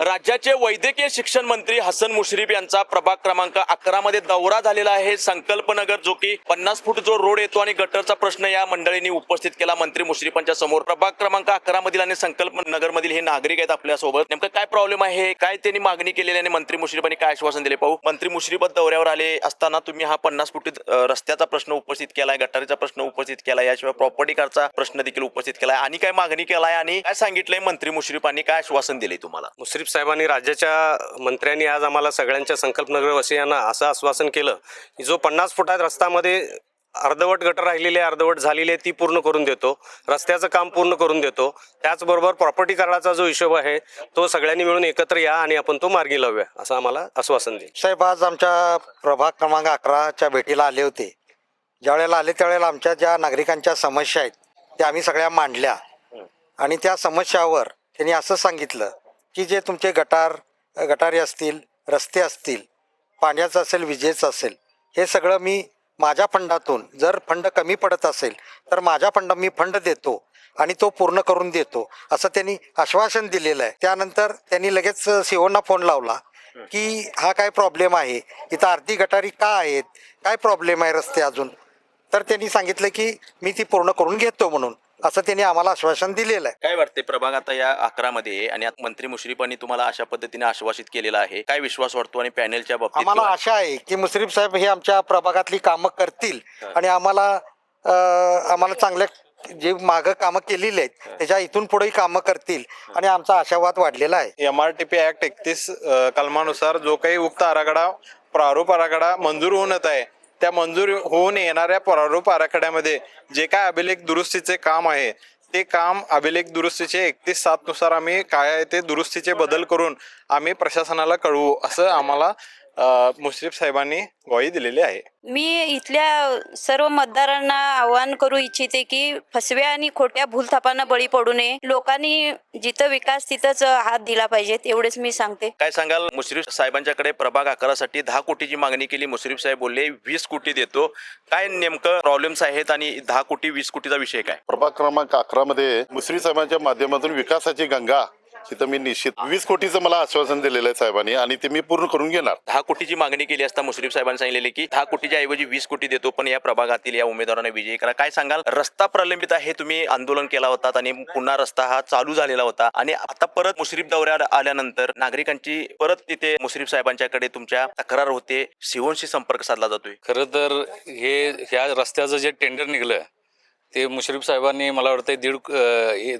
राज्याचे वैद्यकीय शिक्षण मंत्री हसन मुश्रीफ यांचा प्रभाग क्रमांक अकरा मध्ये दौरा झालेला आहे. संकल्पनगर जो की पन्नास फूट जो रोड येतो आणि गटरचा प्रश्न या मंडळींनी उपस्थित केला. मंत्री मुश्रीफांच्या समोर प्रभाग क्रमांक अकरा मधील आणि संकल्पनगर मधील हे नागरिक आहेत आपल्यासोबत नेमकं काय प्रॉब्लेम आहे? काय त्यांनी मागणी केलेली आणि मंत्री मुश्रीफांनी काय आश्वासन दिले पाहू? मंत्री मुश्रीफ दौऱ्यावर आले असताना तुम्ही हा पन्नास फुटी रस्त्याचा प्रश्न उपस्थित केलाय गटारीचा प्रश्न उपस्थित केलाय याशिवाय प्रॉपर्टी कारचा प्रश्न देखील उपस्थित केलाय. आणि काय मागणी केलाय? आणि काय सांगितलंय? मंत्री मुश्रीफांनी काय आश्वासन दिले तुम्हाला? मुश्रीफ साहेबांनी राज्याच्या मंत्र्यांनी आज आम्हाला सगळ्यांच्या संकल्पनगर वसियांना असं आश्वासन केलं की जो पन्नास फुटात रस्त्यामध्ये अर्धवट गटर राहिलेली आहे अर्धवट झालेली आहे ती पूर्ण करून देतो. रस्त्याचं काम पूर्ण करून देतो. त्याचबरोबर प्रॉपर्टी कार्डाचा जो हिशोब आहे तो सगळ्यांनी मिळून एकत्र या आणि आपण तो मार्गी लावूया असं आम्हाला आश्वासन दिलं साहेब आज आमच्या प्रभाग क्रमांक अकराच्या भेटीला आले होते. ज्यावेळेला आले त्यावेळेला आमच्या ज्या नागरिकांच्या समस्या आहेत त्या आम्ही सगळ्या मांडल्या. आणि त्या समस्यावर त्यांनी असं सांगितलं की जे तुमचे गटार गटारी असतील रस्ते असतील पाण्याचं असेल विजेचं असेल हे सगळं मी माझ्या फंडातून जर फंड कमी पडत असेल तर माझ्या फंड मी फंड देतो आणि तो पूर्ण करून देतो असं त्यांनी आश्वासन दिलेलं आहे. त्यानंतर त्यांनी लगेच सीओना फोन लावला की हा काय प्रॉब्लेम आहे? इथं अर्धी गटारी का आहेत? काय प्रॉब्लेम आहे रस्ते अजून? तर त्यांनी सांगितलं की मी ती पूर्ण करून घेतो म्हणून. असं त्यांनी आम्हाला आश्वासन दिलेलं आहे. काय वाटते प्रभाग आता या अकरा मध्ये आणि आता मंत्री मुश्रीफांनी तुम्हाला अशा पद्धतीने आश्वासित केलेला आहे? काय विश्वास वाटतो आणि पॅनेलच्या बाबतीत आम्हाला किंवा- आशा आहे की मुश्रीफ साहेब हे आमच्या प्रभागातली कामं करतील आणि आम्हाला अं, आम्हाला चांगल्या जे मागं कामं केलेली आहेत त्याच्या इथून पुढेही कामं करतील आणि आमचा आशावाद वाढलेला आहे. M R T P act एकतीस कलमानुसार जो काही उक्त आराखडा प्रारूप आराखडा मंजूर होऊन येत आहे त्या मंजूर होऊन येणाऱ्या प्रारूप आराखड्यामध्ये जे काय अभिलेख दुरुस्तीचे काम आहे ते काम अभिलेख दुरुस्तीचे एकतीस सात नुसार आम्ही काय आहे ते दुरुस्तीचे बदल करून आम्ही प्रशासनाला कळवू असं आम्हाला मुश्रीफ साहेबांनी ग्वाही दिलेली आहे. मी इथल्या सर्व मतदारांना आवाहन करू इच्छिते की फसव्या आणि खोट्या भूलथापांना बळी पडू नये. लोकांनी जिथं विकास तिथंच हात दिला पाहिजेत एवढेच मी सांगते. काय सांगाल? मुश्रीफ साहेबांच्याकडे प्रभाग अकरासाठी दहा कोटीची मागणी केली. मुश्रीफ साहेब बोलले वीस कोटी देतो. काय नेमकं प्रॉब्लेम्स आहेत आणि दहा कोटी वीस कोटीचा विषय काय? प्रभाग क्रमांक अकरा मध्ये मुसरी साहेबांच्या माध्यमातून विकासाची गंगा तिथं मी निश्चित वीस कोटीचं मला आश्वासन दिलेलं आहे साहेबांनी आणि ते मी पूर्ण करून घेणार. दहा कोटीची मागणी केली असता मुश्रीफ साहेबांनी सांगितलेली की दहा कोटीच्या ऐवजी वीस कोटी देतो पण या प्रभागातील या उमेदवारांना विजयी करा. काय सांगाल? रस्ता प्रलंबित आहे तुम्ही आंदोलन केला होता आणि पुन्हा रस्ता हा चालू झालेला होता. आणि आता परत मुश्रीफ दौऱ्यावर आल्यानंतर नागरिकांची परत तिथे मुश्रीफ साहेबांच्याकडे तुमच्या तक्रार होते. शिवणशी संपर्क साधला जातोय. खरं तर हे ह्या रस्त्याचं जे टेंडर निघलं ते मुश्रीफ साहेबांनी मला वाटतं दीड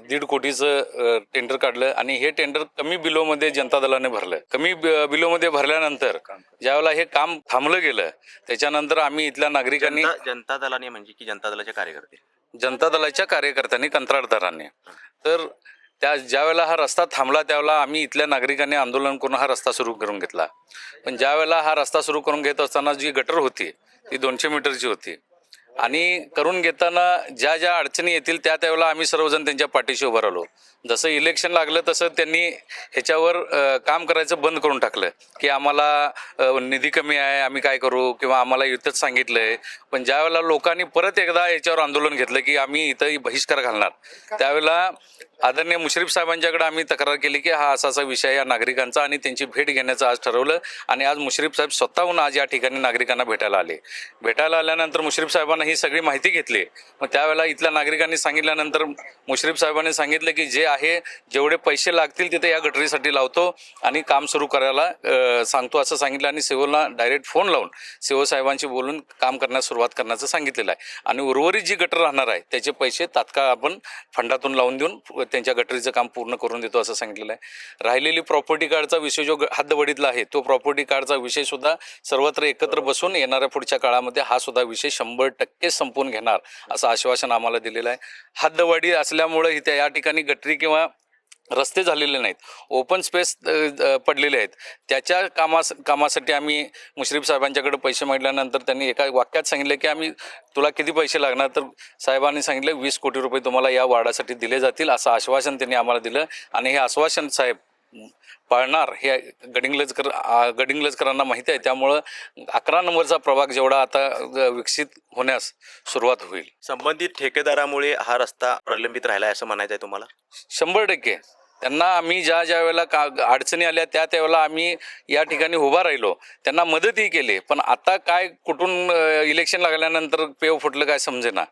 दीड कोटीचं टेंडर काढलं आणि हे टेंडर कमी बिलोमध्ये जनता दलाने भरलं कमी बिलोमध्ये भरल्यानंतर ज्यावेळेला हे काम थांबलं गेलं त्याच्यानंतर आम्ही इथल्या नागरिकांनी जनता दलाने म्हणजे की जनता दलाचे कार्यकर्ते? जनता दलाच्या कार्यकर्त्यांनी कंत्राटदारांनी. तर त्या ज्या वेळेला हा रस्ता थांबला त्यावेळेला आम्ही इथल्या नागरिकांनी आंदोलन करून हा रस्ता सुरू करून घेतला. पण ज्या वेळेला हा रस्ता सुरू करून घेत असताना जी गटर होती ती दोनशे मीटरची होती. आणि करून घेताना ज्या ज्या अडचणी येतील त्या त्यावेळेला आम्ही सर्वजण त्यांच्या पाठीशी उभं राहिलो. जसं इलेक्शन लागलं तसं त्यांनी ह्याच्यावर काम करायचं बंद करून टाकलं की आम्हाला निधी कमी आहे आम्ही काय करू? किंवा आम्हाला इथंच सांगितलंय. पण ज्या वेळेला लोकांनी परत एकदा याच्यावर आंदोलन घेतलं की आम्ही इथं बहिष्कार घालणार त्यावेळेला आदरणीय मुश्रीफ साहेबांच्याकडे आम्ही तक्रार केली की हा असा असा विषय या नागरिकांचा आणि त्यांची भेट घेण्याचं आज ठरवलं आणि आज मुश्रीफ साहेब स्वतःहून आज या ठिकाणी नागरिकांना भेटायला आले. भेटायला आल्यानंतर मुश्रीफ साहेबांना ही सगळी माहिती घेतली. मग त्यावेळेला इथल्या नागरिकांनी सांगितल्यानंतर मुश्रीफ साहेबांनी सांगितलं की जे आहे जेवढे पैसे लागतील तिथे या गटरीसाठी लावतो आणि काम सुरू करायला सांगतो असं सांगितलं आणि सेवलला डायरेक्ट फोन लावून सेवल साहेबांशी बोलून काम करण्यास सुरुवात करण्याचं सांगितलेलं आहे. आणि उर्वरित जी गटर राहणार आहे त्याचे पैसे तात्काळ आपण फंडातून लावून देऊन त्यांच्या गटरीचं काम पूर्ण करून देतो असं सांगितलेलं आहे. राहिलेली प्रॉपर्टी कार्डचा विषय जो ग- हद्दवडीतला आहे तो प्रॉपर्टी कार्डचा विषय सुद्धा सर्वत्र एकत्र बसून येणाऱ्या पुढच्या काळामध्ये हा सुद्धा विषय शंभर टक्के संपवून घेणार असं आश्वासन आम्हाला दिलेलं आहे. हद्दवाडी असल्यामुळे इथे या ठिकाणी गटरी किंवा रस्ते झालेले नाहीत. ओपन स्पेस पडलेले आहेत. त्याच्या कामास कामासाठी आम्ही मुश्रीफ साहेबांच्याकडे पैसे मागल्यानंतर त्यांनी एका वाक्यात सांगितलं की आम्ही तुला किती पैसे लागणार? तर साहेबांनी सांगितलं वीस कोटी रुपये तुम्हाला या वार्डासाठी दिले जातील. असं आश्वासन त्यांनी आम्हाला दिलं. आणि हे आश्वासन साहेब पाळणार हे गडिंग्लजकर गडिंग्लजकरांना माहिती आहे. त्यामुळं अकरा नंबरचा प्रभाग जेवढा आता विकसित होण्यास सुरुवात होईल. संबंधित ठेकेदारामुळे हा रस्ता प्रलंबित राहिला आहे असं म्हणायचं आहे तुम्हाला? शंभर टक्के. त्यांना आम्ही ज्या ज्या वेळेला का अडचणी आल्या त्या त्यावेळेला आम्ही या ठिकाणी उभा राहिलो. त्यांना मदतही केली. पण आता काय कुठून इलेक्शन लागल्यानंतर पेव फुटलं काय समजेना.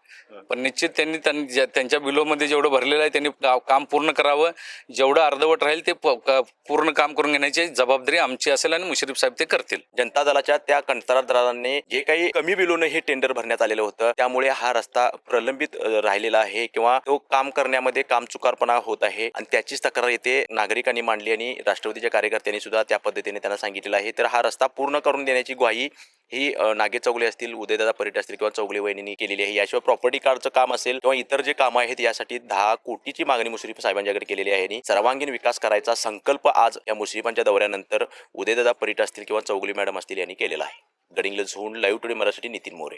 पण निश्चित त्यांनी त्यांच्या बिलोमध्ये जेवढं भरलेलं आहे त्यांनी काम पूर्ण करावं. जेवढं अर्धवट राहील ते पूर्ण काम करून घेण्याची जबाबदारी आमची असेल आणि मुश्रीफ साहेब ते करतील. जनता दलाच्या त्या कंत्राटदारांनी जे काही कमी बिलोनं हे टेंडर भरण्यात आलेलं होतं त्यामुळे हा रस्ता प्रलंबित राहिलेला आहे किंवा तो काम करण्यामध्ये कामचुकारपणा होत आहे आणि त्याचीच तक्रार येथे नागरिकांनी मांडली आणि राष्ट्रवादीच्या कार्यकर्त्यांनी सुद्धा त्या पद्धतीने त्यांना सांगितलेलं आहे. तर हा रस्ता पूर्ण करून देण्याची ग्वाही ही नागे चौगले असतील उदयदादा परिट असतील किंवा चौगले वहिनी केलेली आहे. याशिवाय प्रॉपर्टी कार्डचं काम असेल किंवा इतर जे कामं आहेत यासाठी दहा कोटीची मागणी मुश्रीफ साहेबांच्याकडे केलेली आहे आणि सर्वांगीण विकास करायचा संकल्प आज या मुश्रीफांच्या दौऱ्यानंतर उदयदादा परिट असतील किंवा चौगले मॅडम असतील यांनी केलेला आहे. गडिंगल zone live today Marathi Nitin More.